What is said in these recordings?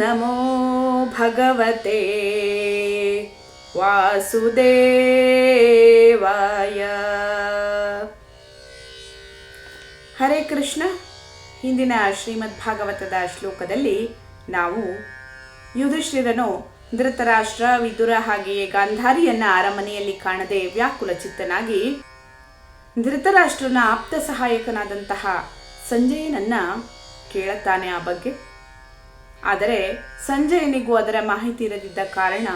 ನಮೋ ಭಗವತೆ ವಾಸುದೇವಾಯ ಹರೇ ಕೃಷ್ಣ ಹಿಂದಿನ ಶ್ರೀಮದ್ ಭಾಗವತದ ಶ್ಲೋಕದಲ್ಲಿ ನಾವು ಯುಧಿಷ್ಠಿರನು ಧೃತರಾಷ್ಟ್ರ, ವಿದುರ ಹಾಗೆಯೇ ಗಾಂಧಾರಿಯನ್ನ ಅರಮನೆಯಲ್ಲಿ ಕಾಣದೆ ವ್ಯಾಕುಲ ಚಿತ್ತನಾಗಿ ಧೃತರಾಷ್ಟ್ರನ ಆಪ್ತ ಸಹಾಯಕನಾದಂತಹ ಸಂಜಯನನ್ನ ಕೇಳುತ್ತಾನೆ ಆ ಬಗ್ಗೆ. ಆದರೆ ಸಂಜಯನಿಗೂ ಅದರ ಮಾಹಿತಿ ಇರದಿದ್ದ ಕಾರಣ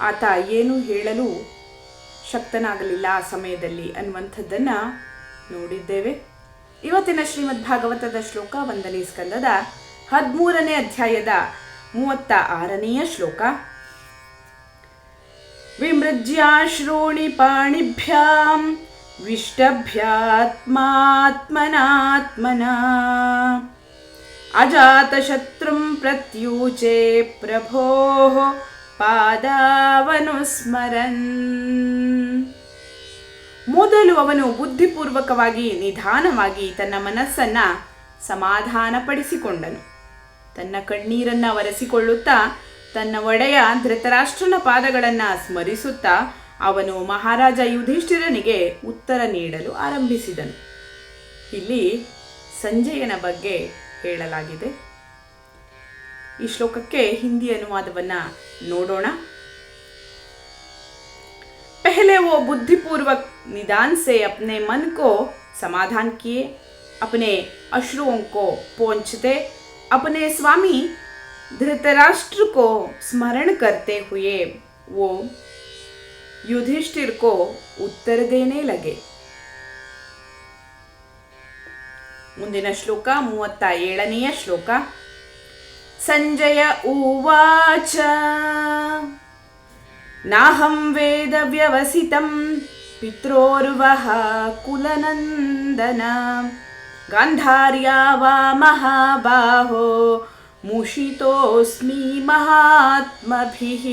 ಆತ ಏನೂ ಹೇಳಲು ಶಕ್ತನಾಗಲಿಲ್ಲ ಆ ಸಮಯದಲ್ಲಿ ಅನ್ನುವಂಥದ್ದನ್ನು ನೋಡಿದ್ದೇವೆ. ಇವತ್ತಿನ ಶ್ರೀಮದ್ ಭಾಗವತದ ಶ್ಲೋಕ ಒಂದನೇ ಸ್ಕಂದದ ಹದಿಮೂರನೇ ಅಧ್ಯಾಯದ ಮೂವತ್ತ ಆರನೆಯ ಶ್ಲೋಕ. ವಿಮೃಜ್ಯಾಶ್ರೋಣಿ ಪಾಣಿಭ್ಯಾಂ ವಿಷ್ಟಭ್ಯಾತ್ಮಾತ್ಮನಾತ್ಮನ ಅಜಾತಶತ್ರುಂ ಪ್ರತ್ಯೂಚೆ ಪ್ರಭೋ ಪಾದಾವನುಸ್ಮರನ್ ಮೊದಲು ಅವನು ಬುದ್ಧಿಪೂರ್ವಕವಾಗಿ ನಿಧಾನವಾಗಿ ತನ್ನ ಮನಸ್ಸನ್ನು ಸಮಾಧಾನಪಡಿಸಿಕೊಂಡನು. ತನ್ನ ಕಣ್ಣೀರನ್ನು ಒರೆಸಿಕೊಳ್ಳುತ್ತಾ, ತನ್ನ ಒಡೆಯ ಧೃತರಾಷ್ಟ್ರನ ಪಾದಗಳನ್ನು ಸ್ಮರಿಸುತ್ತಾ, ಅವನು ಮಹಾರಾಜ ಯುಧಿಷ್ಠಿರನಿಗೆ ಉತ್ತರ ನೀಡಲು ಆರಂಭಿಸಿದನು. ಇಲ್ಲಿ ಸಂಜಯನ ಬಗ್ಗೆ ಹೇಳಲಾಗಿದೆ ಈ ಶ್ಲೋಕಕ್ಕೆ ಹಿಂದಿ ಅನುವಾದವನ್ನ ನೋಡೋಣ पहले वो बुद्धिपूर्वक निदान से अपने मन को समाधान किए अपने अश्रुओं को पोंछते अपने स्वामी धृतराष्ट्र को स्मरण करते हुए वो युधिष्ठिर को उत्तर देने लगे ಮುಂದಿನ ಶ್ಲೋಕ ಮೂವತ್ತ ಏಳನೆಯ ಶ್ಲೋಕ. ಸಂಜಯ ಉವಾಚ. ನಾಹಂ ವೇದ ವ್ಯವಸಿತಂ ಪಿತ್ರೋರ್ವಹ ಕುಲನಂದನ. ಗಾಂಧಾರ್ಯಾ ಮಹಾಬಾಹೋ ಮುಷಿತೋಸ್ಮಿ ಮಹಾತ್ಮಭಿಃ.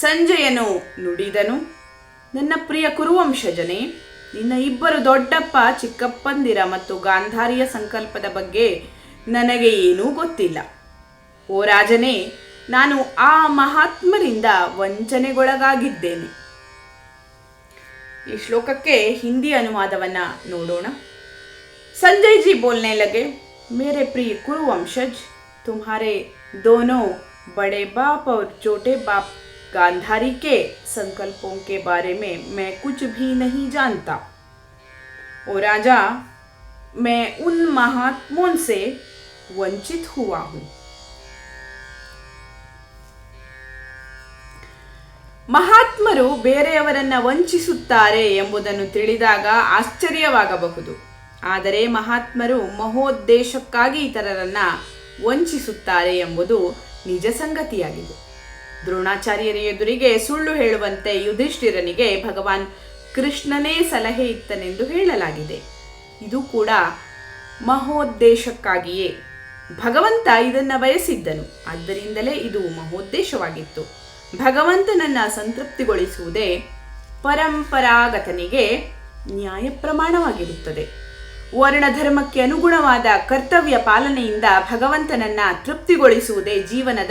ಸಂಜಯನು ನುಡಿದನು, ನನ್ನ ಪ್ರಿಯ ಕುರುವಂಶಜನೆ ನಿನ್ನ ಇಬ್ಬರು ದೊಡ್ಡಪ್ಪ ಚಿಕ್ಕಪ್ಪಂದಿರ ಮತ್ತು ಗಾಂಧಾರಿಯ ಸಂಕಲ್ಪದ ಬಗ್ಗೆ ನನಗೆ ಏನೂ ಗೊತ್ತಿಲ್ಲ ಓ ರಾಜನೇ ನಾನು ಆ ಮಹಾತ್ಮರಿಂದ ವಂಚನೆಗೊಳಗಾಗಿದ್ದೇನೆ ಈ ಶ್ಲೋಕಕ್ಕೆ ಹಿಂದಿ ಅನುವಾದವನ್ನ ನೋಡೋಣ संजय जी बोलने लगे मेरे प्रिय कुरु वंशज तुम्हारे दोनों बड़े बाप और छोटे बाप गांधारी के संकल्पों के बारे में मैं कुछ भी नहीं जानता ओ राजा मैं उन महात्मों से वंचित हुआ हूँ ಮಹಾತ್ಮರು ಬೇರೆಯವರನ್ನ ವಂಚಿಸುತ್ತಾರೆ ಎಂಬುದನ್ನು ತಿಳಿದಾಗ ಆಶ್ಚರ್ಯವಾಗಬಹುದು ಆದರೆ ಮಹಾತ್ಮರು ಮಹೋದ್ದೇಶಕ್ಕಾಗಿ ಇತರರನ್ನ ವಂಚಿಸುತ್ತಾರೆ ಎಂಬುದು ನಿಜ ಸಂಗತಿಯಾಗಿದೆ ದ್ರೋಣಾಚಾರ್ಯರ ಎದುರಿಗೆ ಸುಳ್ಳು ಹೇಳುವಂತೆ ಯುಧಿಷ್ಠಿರನಿಗೆ ಭಗವಾನ್ ಕೃಷ್ಣನೇ ಸಲಹೆ ಇತ್ತನೆಂದು ಹೇಳಲಾಗಿದೆ. ಇದು ಕೂಡ ಮಹೋದ್ದೇಶಕ್ಕಾಗಿಯೇ. ಭಗವಂತ ಇದನ್ನ ಬಯಸಿದ್ದನು. ಆದ್ದರಿಂದಲೇ ಇದು ಮಹೋದ್ದೇಶವಾಗಿತ್ತು. ಭಗವಂತನನ್ನ ಸಂತೃಪ್ತಿಗೊಳಿಸುವುದೇ ಪರಂಪರಾಗತನಿಗೆ ನ್ಯಾಯ ಪ್ರಮಾಣವಾಗಿರುತ್ತದೆ. ವರ್ಣಧರ್ಮಕ್ಕೆ ಅನುಗುಣವಾದ ಕರ್ತವ್ಯ ಪಾಲನೆಯಿಂದ ಭಗವಂತನನ್ನ ತೃಪ್ತಿಗೊಳಿಸುವುದೇ ಜೀವನದ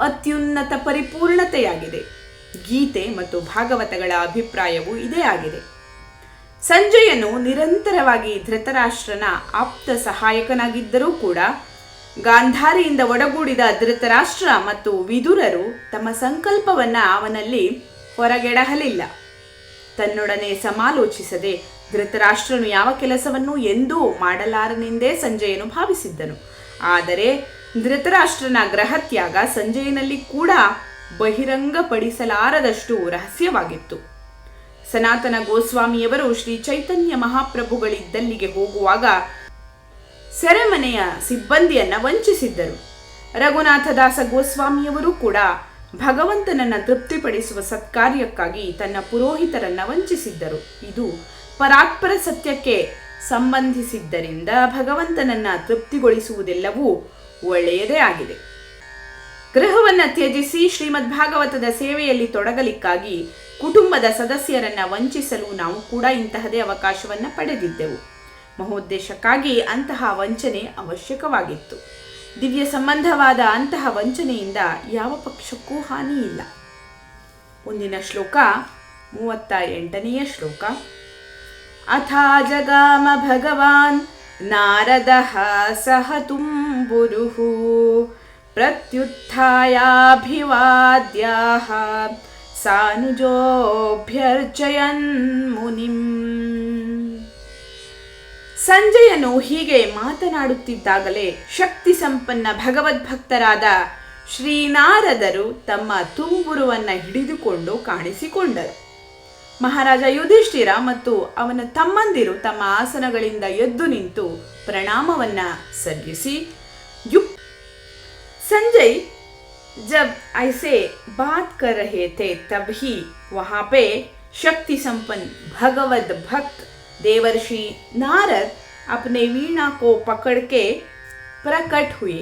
ಅತ್ಯುನ್ನತ ಪರಿಪೂರ್ಣತೆಯಾಗಿದೆ. ಗೀತೆ ಮತ್ತು ಭಾಗವತಗಳ ಅಭಿಪ್ರಾಯವು ಇದೇ ಆಗಿದೆ. ಸಂಜಯನು ನಿರಂತರವಾಗಿ ಧೃತರಾಷ್ಟ್ರನ ಆಪ್ತ ಸಹಾಯಕನಾಗಿದ್ದರೂ ಕೂಡ, ಗಾಂಧಾರಿಯಿಂದ ಒಡಗೂಡಿದ ಧೃತರಾಷ್ಟ್ರ ಮತ್ತು ವಿದುರರು ತಮ್ಮ ಸಂಕಲ್ಪವನ್ನ ಅವನಲ್ಲಿ ಹೊರಗೆಡಹಲಿಲ್ಲ. ತನ್ನೊಡನೆ ಸಮಾಲೋಚಿಸದೆ ಧೃತರಾಷ್ಟ್ರನು ಯಾವ ಕೆಲಸವನ್ನು ಎಂದೂ ಮಾಡಲಾರನೆಂದೇ ಸಂಜಯನು ಭಾವಿಸಿದ್ದನು. ಆದರೆ ಧೃತರಾಷ್ಟ್ರನ ಗ್ರಹತ್ಯಾಗ ಸಂಜಯನಲ್ಲಿ ಕೂಡ ಬಹಿರಂಗಪಡಿಸಲಾರದಷ್ಟು ರಹಸ್ಯವಾಗಿತ್ತು. ಸನಾತನ ಗೋಸ್ವಾಮಿಯವರು ಶ್ರೀ ಚೈತನ್ಯ ಮಹಾಪ್ರಭುಗಳಿದ್ದಲ್ಲಿಗೆ ಹೋಗುವಾಗ ಸೆರೆಮನೆಯ ಸಿಬ್ಬಂದಿಯನ್ನ ವಂಚಿಸಿದ್ದರು. ರಘುನಾಥದಾಸ ಗೋಸ್ವಾಮಿಯವರು ಕೂಡ ಭಗವಂತನನ್ನ ತೃಪ್ತಿಪಡಿಸುವ ಸತ್ಕಾರ್ಯಕ್ಕಾಗಿ ತನ್ನ ಪುರೋಹಿತರನ್ನ ವಂಚಿಸಿದ್ದರು. ಇದು ಪರಾತ್ಪರ ಸತ್ಯಕ್ಕೆ ಸಂಬಂಧಿಸಿದ್ದರಿಂದ ಭಗವಂತನನ್ನ ತೃಪ್ತಿಗೊಳಿಸುವುದೆಲ್ಲವೂ ಒಳ್ಳೆಯದೇ ಆಗಿದೆ. ಗೃಹವನ್ನು ತ್ಯಜಿಸಿ ಶ್ರೀಮದ್ ಭಾಗವತದ ಸೇವೆಯಲ್ಲಿ ತೊಡಗಲಿಕ್ಕಾಗಿ ಕುಟುಂಬದ ಸದಸ್ಯರನ್ನ ವಂಚಿಸಲು ನಾವು ಕೂಡ ಇಂತಹದೇ ಅವಕಾಶವನ್ನ ಪಡೆದಿದ್ದೆವು. ಮಹೋದ್ದೇಶಕ್ಕಾಗಿ ಅಂತಹ ವಂಚನೆ ಅವಶ್ಯಕವಾಗಿತ್ತು. ದಿವ್ಯ ಸಂಬಂಧವಾದ ಅಂತಹ ವಂಚನೆಯಿಂದ ಯಾವ ಪಕ್ಷಕ್ಕೂ ಹಾನಿ ಇಲ್ಲ ಮುಂದಿನ ಶ್ಲೋಕ ಮೂವತ್ತ ಎಂಟನೆಯ ಶ್ಲೋಕ. ಅಥಾ ಜಗಾಮ ಭಗವಾನ್ ನಾರದ ಸಹ ತುಂಬುರುಃ ಪ್ರತ್ಯುತ್ಥಾಯಾಭಿವಾದ್ಯಾಹ ಸಾನುಜೋಭ್ಯರ್ಚಯನ್ ಮುನಿಂ ಸಂಜಯನು ಹೀಗೆ ಮಾತನಾಡುತ್ತಿದ್ದಾಗಲೇ ಶಕ್ತಿ ಸಂಪನ್ನ ಭಗವದ್ಭಕ್ತರಾದ ಶ್ರೀನಾರದರು ತಮ್ಮ ತುಂಬುರುವನ್ನು ಹಿಡಿದುಕೊಂಡು ಕಾಣಿಸಿಕೊಂಡರು. ಮಹಾರಾಜ ಯುಧಿಷ್ಠಿರ ಮತ್ತು ಅವನ ತಮ್ಮಂದಿರು ತಮ್ಮ ಆಸನಗಳಿಂದ ಎದ್ದು ನಿಂತು ಪ್ರಣಾಮವನ್ನು ಸಲ್ಲಿಸಿ ಯುಕ್ संजय, जब ऐसे बात कर रहे थे ही वहाँ पे शक्ति संपन्न भगवत भक्त देवर्षि नारद अपने वीणा को पकड़ के प्रकट हुए।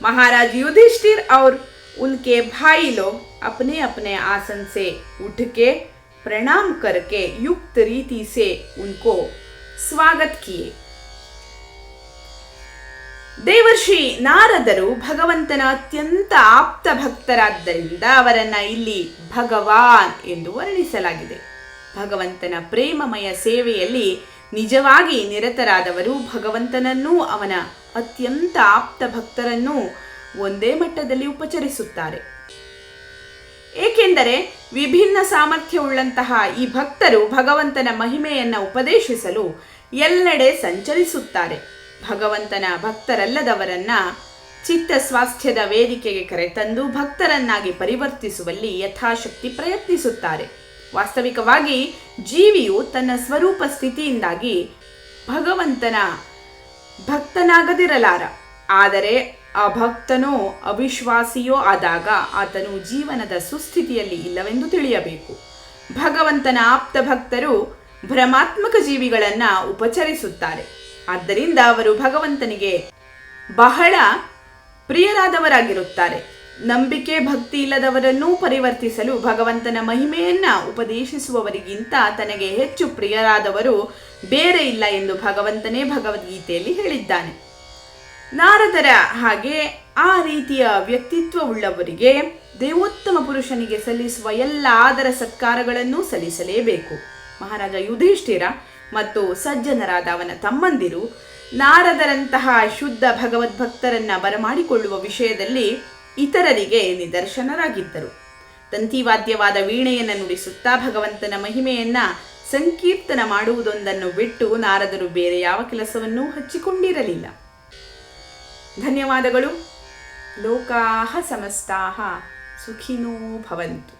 महाराज युधिष्ठिर और उनके भाई लोग अपने अपने आसन से उठ के प्रणाम करके युक्त रीति से उनको स्वागत किए। ದೇವರ್ಷಿ ನಾರದರು ಭಗವಂತನ ಅತ್ಯಂತ ಆಪ್ತ ಭಕ್ತರಾದ್ದರಿಂದ ಅವರನ್ನ ಇಲ್ಲಿ ಭಗವಾನ್ ಎಂದು ವರ್ಣಿಸಲಾಗಿದೆ. ಭಗವಂತನ ಪ್ರೇಮಮಯ ಸೇವೆಯಲ್ಲಿ ನಿಜವಾಗಿ ನಿರತರಾದವರು ಭಗವಂತನನ್ನೂ, ಅವನ ಅತ್ಯಂತ ಆಪ್ತ ಭಕ್ತರನ್ನೂ ಒಂದೇ ಮಟ್ಟದಲ್ಲಿ ಉಪಚರಿಸುತ್ತಾರೆ. ಏಕೆಂದರೆ ವಿಭಿನ್ನ ಸಾಮರ್ಥ್ಯವುಳ್ಳಂತಹ ಈ ಭಕ್ತರು ಭಗವಂತನ ಮಹಿಮೆಯನ್ನು ಉಪದೇಶಿಸಲು ಎಲ್ಲೆಡೆ ಸಂಚರಿಸುತ್ತಾರೆ. ಭಗವಂತನ ಭಕ್ತರಲ್ಲದವರನ್ನ ಚಿತ್ತ ಸ್ವಾಸ್ಥ್ಯದ ವೇದಿಕೆಗೆ ಕರೆತಂದು ಭಕ್ತರನ್ನಾಗಿ ಪರಿವರ್ತಿಸುವಲ್ಲಿ ಯಥಾಶಕ್ತಿ ಪ್ರಯತ್ನಿಸುತ್ತಾರೆ. ವಾಸ್ತವಿಕವಾಗಿ ಜೀವಿಯು ತನ್ನ ಸ್ವರೂಪ ಸ್ಥಿತಿಯಿಂದಾಗಿ ಭಗವಂತನ ಭಕ್ತನಾಗದಿರಲಾರ. ಆದರೆ ಆ ಭಕ್ತನೋ ಅವಿಶ್ವಾಸಿಯೋ ಆದಾಗ ಆತನು ಜೀವನದ ಸುಸ್ಥಿತಿಯಲ್ಲಿ ಇಲ್ಲವೆಂದು ತಿಳಿಯಬೇಕು. ಭಗವಂತನ ಆಪ್ತ ಭಕ್ತರು ಭ್ರಮಾತ್ಮಕ ಜೀವಿಗಳನ್ನು ಉಪಚರಿಸುತ್ತಾರೆ. ಆದ್ದರಿಂದ ಅವರು ಭಗವಂತನಿಗೆ ಬಹಳ ಪ್ರಿಯರಾದವರಾಗಿರುತ್ತಾರೆ. ನಂಬಿಕೆ ಭಕ್ತಿ ಇಲ್ಲದವರನ್ನೂ ಪರಿವರ್ತಿಸಲು ಭಗವಂತನ ಮಹಿಮೆಯನ್ನ ಉಪದೇಶಿಸುವವರಿಗಿಂತ ತನಗೆ ಹೆಚ್ಚು ಪ್ರಿಯರಾದವರು ಬೇರೆ ಇಲ್ಲ ಎಂದು ಭಗವಂತನೇ ಭಗವದ್ಗೀತೆಯಲ್ಲಿ ಹೇಳಿದ್ದಾನೆ. ನಾರದರ ಹಾಗೆ ಆ ರೀತಿಯ ವ್ಯಕ್ತಿತ್ವವುಳ್ಳವರಿಗೆ ದೇವೋತ್ತಮ ಪುರುಷನಿಗೆ ಸಲ್ಲಿಸುವ ಎಲ್ಲ ಆದರ ಸತ್ಕಾರಗಳನ್ನೂ ಸಲ್ಲಿಸಲೇಬೇಕು. ಮಹಾರಾಜ ಯುಧಿಷ್ಠಿರ ಮತ್ತು ಸಜ್ಜನರಾದ ಅವನ ತಮ್ಮಂದಿರು ನಾರದರಂತಹ ಶುದ್ಧ ಭಗವದ್ಭಕ್ತರನ್ನ ಬರಮಾಡಿಕೊಳ್ಳುವ ವಿಷಯದಲ್ಲಿ ಇತರರಿಗೆ ನಿದರ್ಶನರಾಗಿದ್ದರು. ತಂತಿವಾದ್ಯವಾದ ವೀಣೆಯನ್ನು ನುಡಿಸುತ್ತಾ ಭಗವಂತನ ಮಹಿಮೆಯನ್ನ ಸಂಕೀರ್ತನ ಮಾಡುವುದೊಂದನ್ನು ಬಿಟ್ಟು ನಾರದರು ಬೇರೆ ಯಾವ ಕೆಲಸವನ್ನೂ ಹಚ್ಚಿಕೊಂಡಿರಲಿಲ್ಲ. ಧನ್ಯವಾದಗಳು. ಲೋಕಾಹ ಸಮಸ್ತಾಹ. ಸುಖಿನೋ ಭವಂತು.